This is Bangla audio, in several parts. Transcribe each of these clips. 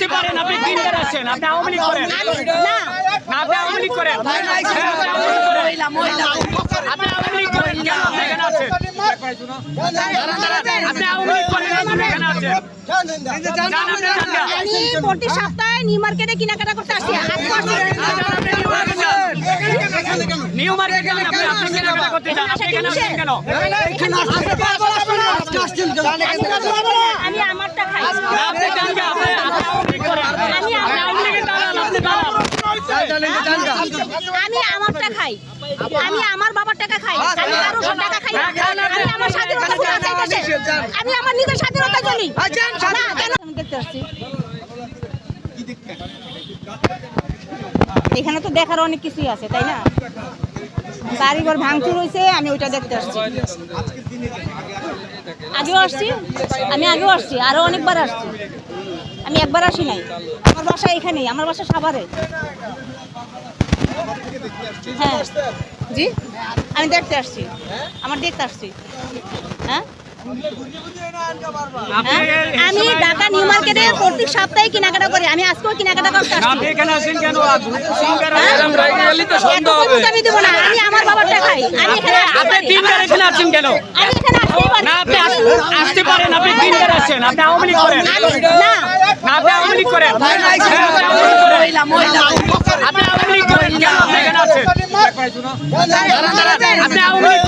আসতে পারেন আপনি তিনবার আসছেন আপনি আওয়ামী লীগ করেন না আপনি আওয়ামী লীগ করেন হ্যাঁ, আপনি আওয়ামী লীগ করেন। কেন আপনি এখানে আছেন আপনি আওয়ামী লীগ করেন আপনি এখানে আছেন প্রতি সপ্তাহে নিউ মার্কেটে করতে আপনি আপনি করতে এখানে আমি আমারটা খাই যান গা, আপনি আপনি আওয়ামী লীগ করেন আমি আপনি আওয়ামী লীগের দালাল আপনি দালাল আমি আমারটা খাই। আমি আমার বাবার টাকা খাই। আমি কারোর টাকা খাই আমি আমার স্বাধীনতা ফুটে চাইতেছে আমি আমার নিজের স্বাধীনতা চলি। না কেন? দেখতে আসছি। এখানে তো দেখার অনেক কিছুই আছে তাই না? বাড়িঘর ভাঙচুর হয়েছে আমি ওইটা দেখতে আসছি। আগেও আসছি আমি আগেও আসছি আরও অনেকবার আসছি। আমি একবার আসি নাই। আমার বাসা এখানেই আমার বাসা সাভারে। জি? আমি দেখতে আসছি। আমার দেখতে আসছি। হ্যাঁ হ্যাঁ? আমি ঢাকা নিউ মার্কেটে প্রত্যেক সপ্তাহে কেনাকাটা করি। আমি আজকেও কেনাকাটা করতে হ্যাঁ? বলতে আমি দেবো না। আমি আমার বাবারটা খাই। আমি এখানে আপনি এখানে আসছেন কেন? আমি এখানে আসতেই পারি। না আপনি আসতে পারেন আপনি তিনবার আসছেন। আপনি আওয়ামী লীগ করেন। না। আপনি আওয়ামী লীগ করেন। হ্যাঁ, আপনি আওয়ামী লীগ করেন। আপনি আওয়ামী লীগ করেন। কেন আপনি এখানে আছেন আপনি আওয়ামী লীগ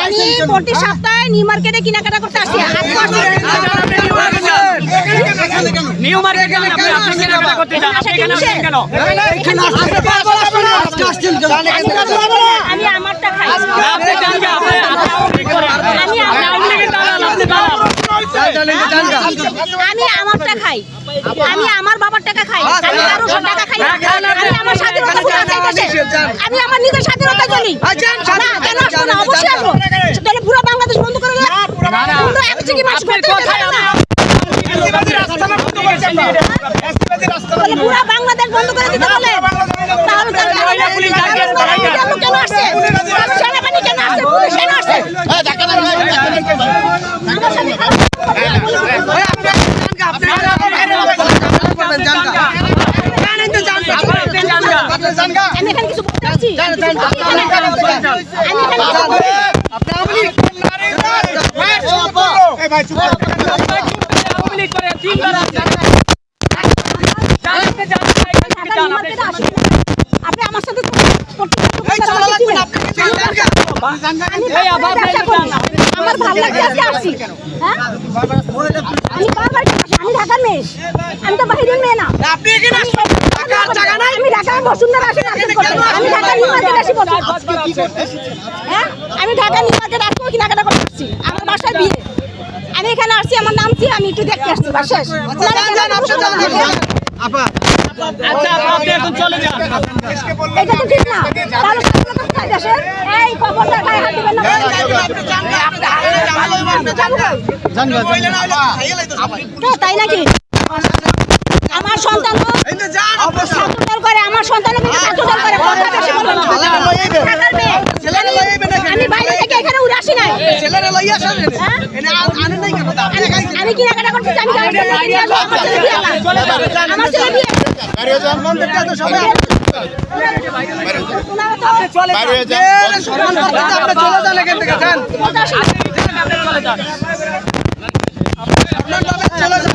আমি প্রতি সপ্তাহে নিউ মার্কেটে কেনাকাটা করতে আসি। নিউ মার্কেট যান। নিউ মার্কেট গেলেন আপনি আপনি কেনাকাটা করতে যান আপনি এখানে আসছেন কেন আমি আমারটা খাই না, আপনি যান গা, আপনি আপনি আওয়ামী লীগ করেন আমি আপনি আওয়ামী লীগের দালাল আপনি দালাল আমি আমারটা খাই। আমি আমার বাবার টাকা খাই। আমি কারোর টাকা খাই আমি আমার স্বাধীনতা ফুটে চাইতেছে আমি আমার নিজের স্বাধীনতা চলি না কেন আসব না অবশ্যই আসব। তাহলে পুরো বাংলাদেশ বন্ধ করে দেবে। বন্ধ একটু কি মাস করতে পারে পুরো বাংলাদেশ বন্ধ করে দিতে বলে তাহলে তো মহিলা পুলিশ ডাকিয়ে ধরাই দেন। কেন কেন আসছে সেনাবাহিনী কেন আসছে পুলিশ কেন আসছে আমার সাথে খারাপ আমি এখানে কিছু বলতে পারছি আপনি আপনি না। আপনি আমার সাথে। আমার ভালো লাগছে আজকে আসছি হ্যাঁ? আমি ঢাকার মেয়ে। আমি তো বাইরের মেয়ে না। আমি ঢাকা বসুন্ধরা আসি নাটক করতে। আমি ঢাকা নিউ মার্কেট আসি বসুন্ধরা। হ্যাঁ? আমি ঢাকা নিউ মার্কেট আসব কেনাকাটা করে আসছি। আমার বাসায় বিয়ে। আমি এখানে আসছি আমার নাম কি? আমি একটু দেখতে আসছি বাস শেষ। ওনারা কেন বসুন্ধরা থাকে? আচ্ছা আপনি এখন চলে যান। এটা তো ঠিক না। তাহলে স্বাধীনতা কোথায় দেশের? এই খবরদার গায়ে হাত দিবেন না। তো তাই নাকি? আমার সন্তান ছাত্রদল করে আমার সন্তান ছাত্রদল করে কথা বেশি বলবেন না। ঢাকার মেয়ে। আমি বাইরে থেকে এখানে উড়ে আসি নাই হ্যাঁ? আমি- আমি কেনাকাটা করতে চাই, আমি গাড়ির জন্য কিনে আসব, আমার ছেলে বিয়ে না। আমার ছেলে বিয়ে। ওনারা তো চলে যান বলতে আসি না। আপনি চলে যান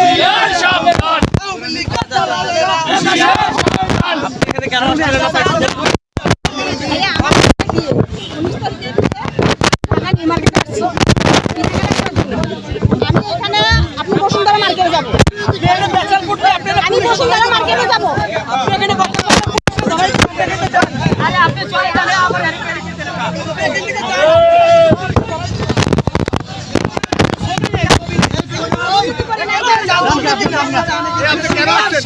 এই আমার বিয়ে। উনিশ তারিখে ঢাকা নিউ মার্কেটে আসছি। আমি এখানে আপনি বসুন্ধরা মার্কেটে যাব। আমি বসুন্ধরা মার্কেটে যাব। আপনি চলে যান আবার কেন আসছেন কেন আসছেন?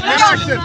কেন আসছেন?